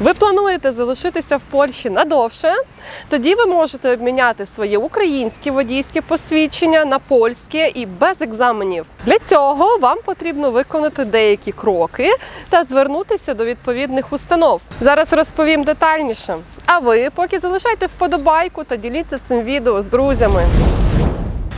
Ви плануєте залишитися в Польщі надовше? Тоді ви можете обміняти своє українське водійське посвідчення на польське і без екзаменів. Для цього вам потрібно виконати деякі кроки та звернутися до відповідних установ. Зараз розповім детальніше. А ви поки залишайте вподобайку та діліться цим відео з друзями.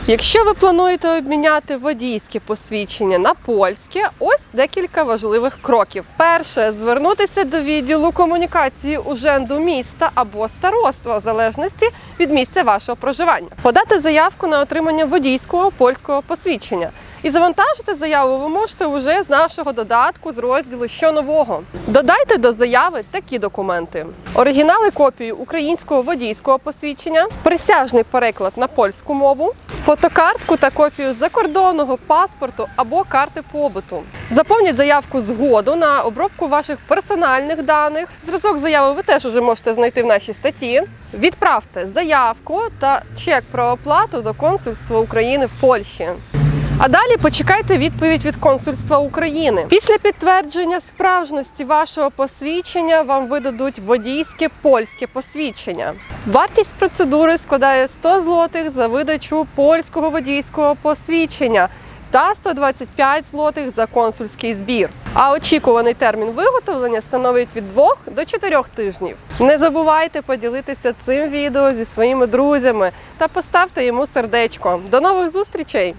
Якщо ви плануєте обміняти водійське посвідчення на польське, ось декілька важливих кроків. Перше звернутися до відділу комунікації уженду міста або староства, в залежності від місця вашого проживання, подати заявку на отримання водійського польського посвідчення. І завантажити заяву ви можете вже з нашого додатку з розділу Що нового. Додайте до заяви такі документи: оригінали копію українського водійського посвідчення, присяжний переклад на польську мову, фотокартку та копію закордонного паспорту або карти побуту. Заповніть заявку згоду на обробку ваших персональних даних. Зразок заяви ви теж уже можете знайти в нашій статті. Відправте заявку та чек про оплату до консульства України в Польщі. А далі почекайте відповідь від консульства України. Після підтвердження справжності вашого посвідчення вам видадуть водійське польське посвідчення. Вартість процедури складає 100 злотих за видачу польського водійського посвідчення та 125 злотих за консульський збір. А очікуваний термін виготовлення становить від 2 до 4 тижнів. Не забувайте поділитися цим відео зі своїми друзями та поставте йому сердечко. До нових зустрічей!